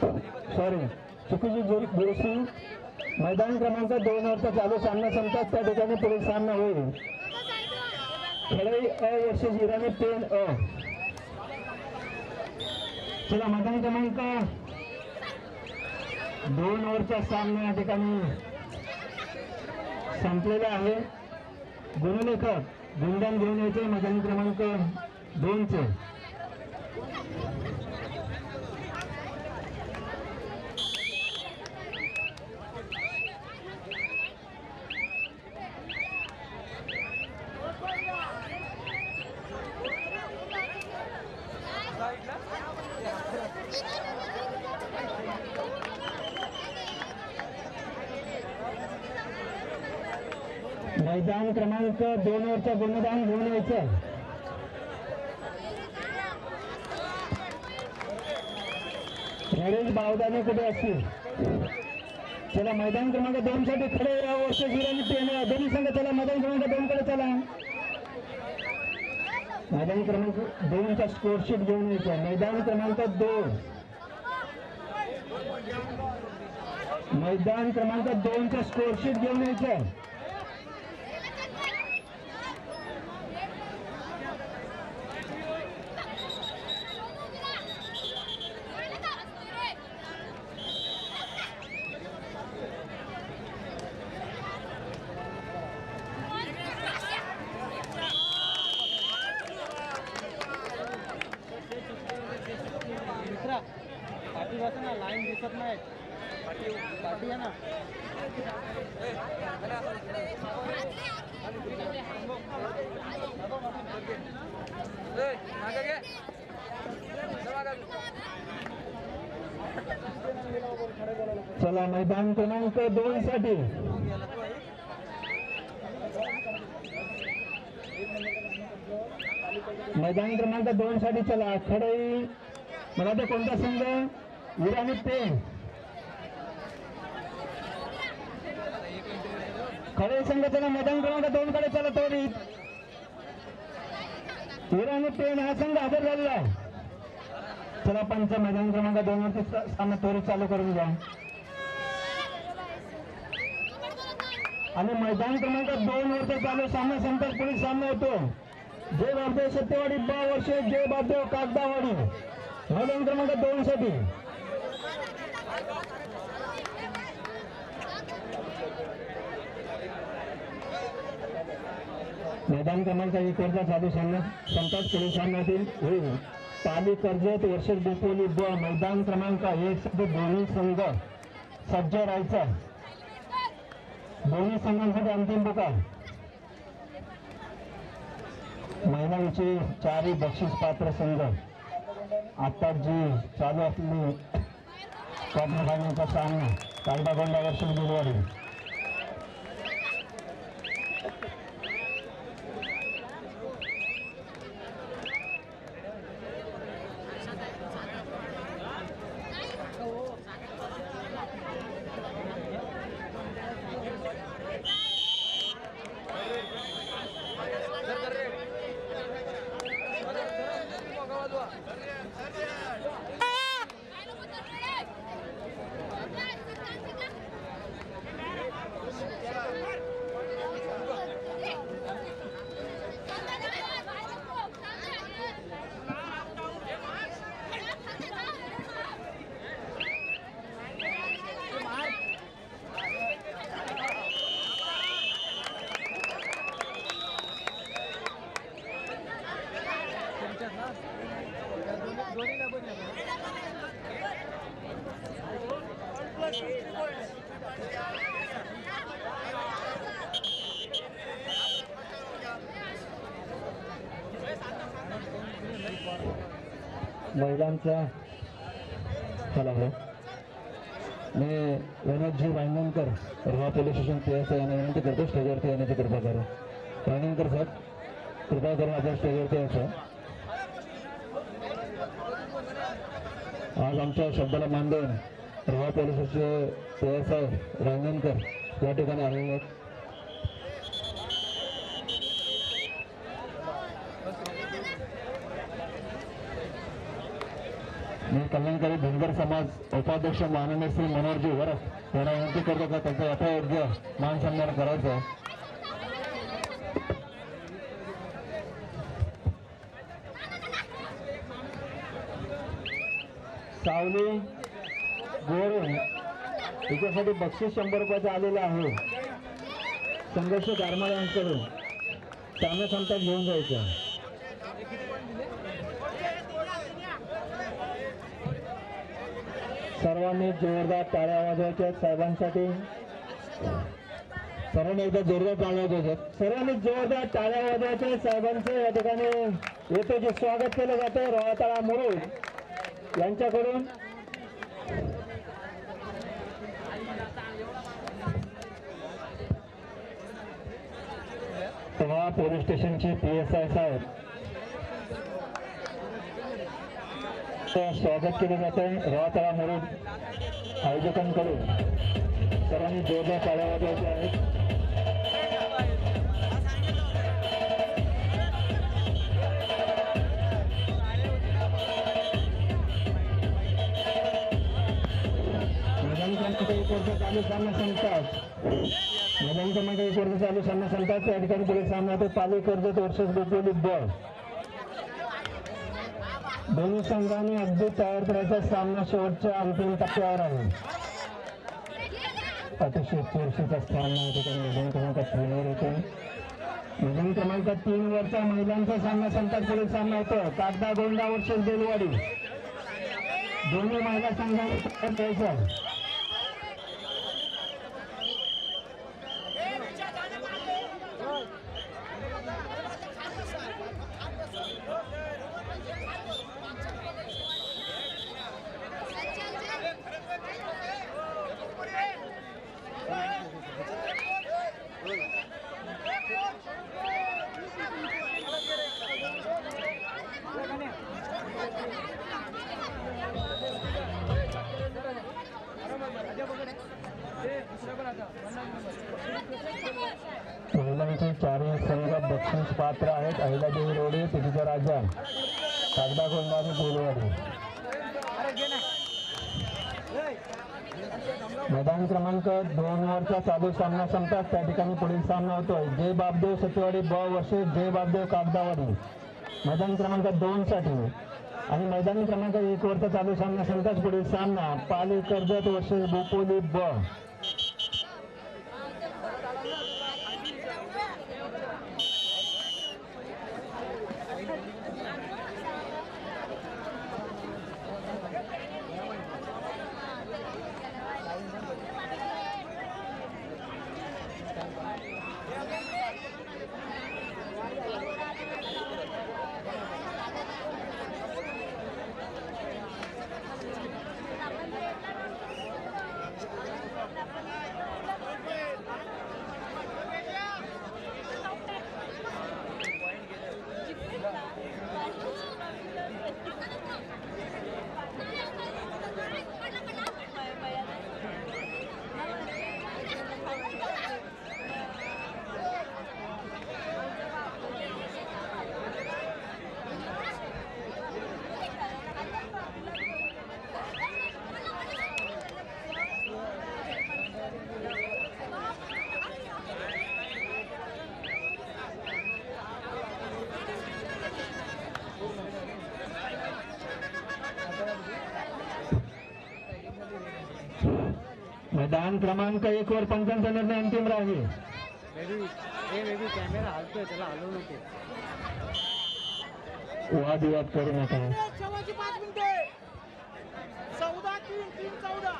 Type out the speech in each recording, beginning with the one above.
Sorry चुकीची जोरी दुरुस्ती मैदान क्रमांक दोन वरचा चालू सामना संपतात त्या ठिकाणी पुढील सामना होईल. खेळाई अ वर्सेस इराणी पेन अ. चला मैदान क्रमांक दोन ओव्हरचा सामना या ठिकाणी संपलेला आहे. गुणलेखक गुंडण घेऊन यायचे मैदान क्रमांक दोनचे मैदान क्रमांक दोन वरचा गुणदान घेऊन यायचं नरेश बावदाने कुठे असतील? चला मैदान क्रमांक दोन साठी खडे या वर्ष जिराणी पेन दोन्ही संघ चला मैदान क्रमांक दोन कडे चला. मैदान क्रमांक दोनचा स्कोर घेऊन यायचा मैदान क्रमांक दोन. मैदान क्रमांक दोनचा स्कोर स्कोरशीट घेऊन यायचा चला मैदान क्रमांक दोन साठी. मैदान क्रमांक दोन साठी चला खडई मला ते कोणता संघ? विराणी पेन खडई संघ मैदान क्रमांक दोन कडे चला त्वरित इराणी पेन हा संघ हजर झालेला आहे. चला पंच मैदान क्रमांक दोन वरती सामना त्वरित चालू करून द्या आणि मैदान क्रमांक दोन वरचा चालू सामना संपत पुढील सामना होतो जय बाबदेव सत्यवाडी बा वर्ष जय बाबदेव कागदावाडी. मैदान क्रमांक दोन साठी मैदान क्रमांक एक वरचा चालू सामना संपत पुढील सामन्यातील होईल पाली कर्जत वर्षद बोपोली ब मैदान क्रमांक एक साठी दोन्ही संघ सज्ज राहायचा. दोन्ही संघांसाठी अंतिम पुकार. महिलांचे चारही बक्षीस पात्र संघ. आता जी चालू असलेली क्वार्टर फायनलचा सामना कालबागोंडा वर्षद गुरुवारी. महिलांचा चला आहे मी विनोदजी Wanganakar Roha police station P S I यांना विनंती करतो स्टेजवरती येण्याची कृपा करा. वांगणकर साहेब कृपा करून आपल्या स्टेजवरती यायचं. आज आमच्या शब्दाला मान देऊन रोहा पोलीस स्टेशनचे पी एस आय रांगणकर या ठिकाणी आलेले आहेत. मी कल्याणकारी धनगर समाज उपाध्यक्ष माननीय श्री मनोहरजी वरफ यांना विनंती करतो का त्यांचा यथायोग्य मान सन्मान करायचा आहे. सावली गोरे याच्यासाठी बक्षीस शंभर रुपयाचं आलेलं आहे संघर्ष दारमाळ त्यांना सामना घेऊन जायचं सर्वांनी जोरदार टाळ्या वाजवायच्या साहेबांसाठी. सर्वांनी एकदा जोरदार टाळ्या वाजवायच्या. सर्वांनी जोरदार टाळ्या वाजवायच्या साहेबांचं. या ठिकाणी येथे जे स्वागत केलं जातं. रोहाताळा मुरुड यांच्याकडून. तेव्हा पोलीस स्टेशनचे पी एस आय साहेब. चं स्वागत केलं जात आहे. रोहातळा आयोजकांकडून. सर्वांनी जोरदार टाळ्या वाजवायच्या आहेत चालू सामना संपतात. मैदान क्रमांक एक वर्ष चालू सामना संपतात. त्या ठिकाणी पुढे सामना होतो. पाली कर्जत वर्षच गोपवली बळ. दोन्ही संघाने अगदी तयार करायचा सामना शेवटच्या अंतिम टप्प्यावर आहे. अतिशय चोरशीचा सामना ठिकाणी मैदान क्रमांक तीनवर होतो मैदान क्रमांक तीन वरचा महिलांचा सामना संपतात पुढे सामना होतो कागदा गोंडा वर्ष देलवाडी. दोन्ही महिला संघाने तयार करायचा महिलांचे चारही संघ बक्षीस पात्र आहेत. अहिल्यादेवी रोडे तिथीचा राजा. कागदा कोंडाने बेलवाडी मैदान क्रमांक दोन वरचा चालू सामना संपतात. त्या ठिकाणी पुढील सामना होतोय. जय बापदेव सत्यवाडी ब वर्षे जय बापदेव कागदावाडी. मैदान क्रमांक दोन साठी. आणि मैदानी क्रमांक एक वरचा चालू सामना संपताच पुढील सामना. पाली कर्जत वर्षे बोपोली ब. मैदान क्रमांक एक वर पंचांचा निर्णय अंतिम राहील वादविवाद करू नका. चौदा तीन तीन चौदा.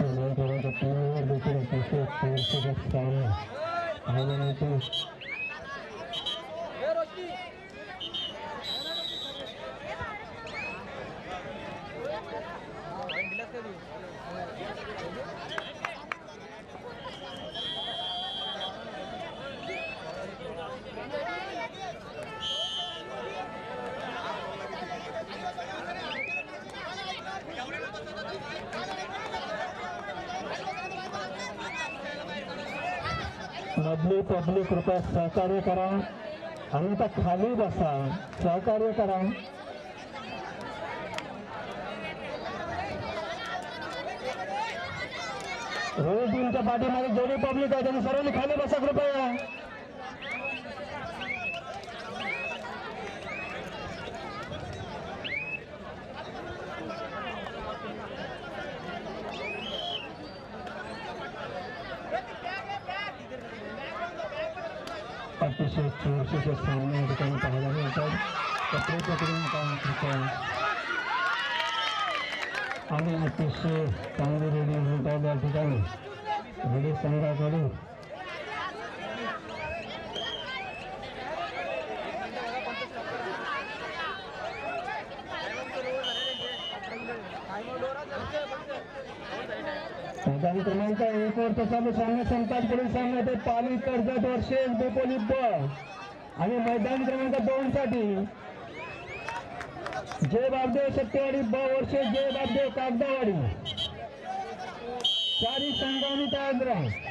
मैदान क्रमांक तीनवर देखील मधली पब्लिक कृपया सहकार्य करा. आणि आता खाली बसा. सहकार्य करा. रोज टीमच्या पाठीमागे जेवढी पब्लिक आहे त्यांनी सर्वांनी खाली बसा कृपया. अतिशय चोरशीचे सामने या ठिकाणी पाहायला मिळतात कपडे पकडून काम करतात आणि अतिशय चांगली रेडी होतात या ठिकाणी. रेडी संघाकडे मैदान क्रमांक एक वरचा चालू सामना संपात पुढील सामना ते पाली कर्जत वर्षे बेपोली ब आणि मैदान क्रमांक दोन साठी जय बाबदेव सत्यवाडी ब वर्षे जय बाबदेव कागदावाडी. चारी संघांनी आग्रह.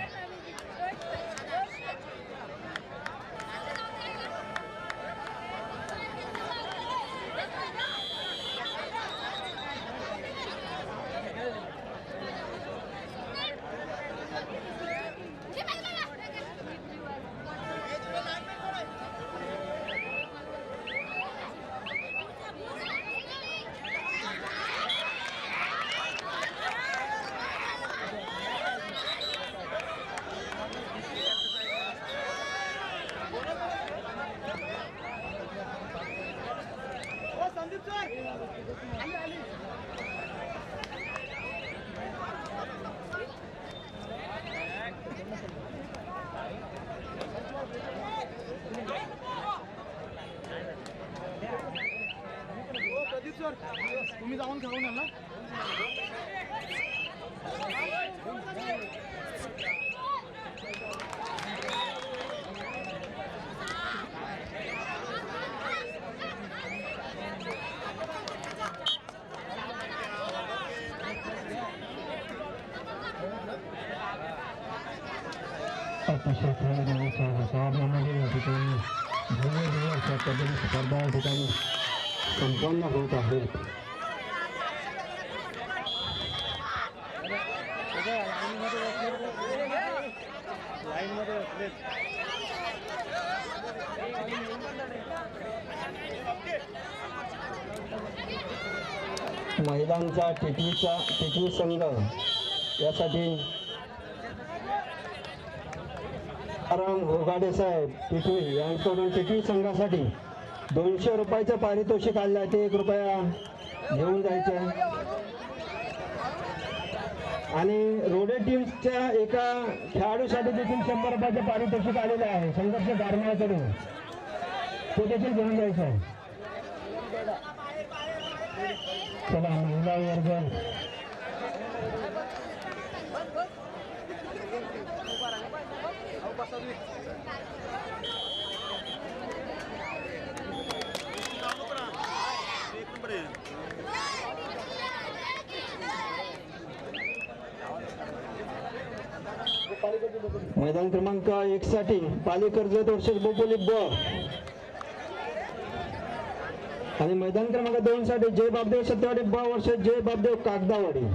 तुम्ही जाऊन खाऊन आला अतिशय ठिकाणी स्पर्धा ठिकाणी संपन्न होत आहेत. लाईनमध्ये बसलेत महिलांचा टिटवीचा टिटवी संघ यासाठी आराम घोगाडे साहेब टिटवी यांच्याकडून टिटवी संघासाठी दोनशे रुपयाचं पारितोषिक आलं आहे. ते एक रुपया घेऊन जायचं आणि रोडे टीमच्या एका खेळाडूसाठी देखील शंभर रुपयाचं पारितोषिक आलेलं आहे. संघर्ष गारमाळ्याकडून ते देखील घेऊन जायचं आहे. चला महिला वर्ग मैदान क्रमांक एक साठी पाली कर्जत वर्षेस बोपोली ब आणि मैदान क्रमांक दोन साठी जय बाबदेव सत्यवाडी ब वर्ष जय बाबदेव कागदावाडी.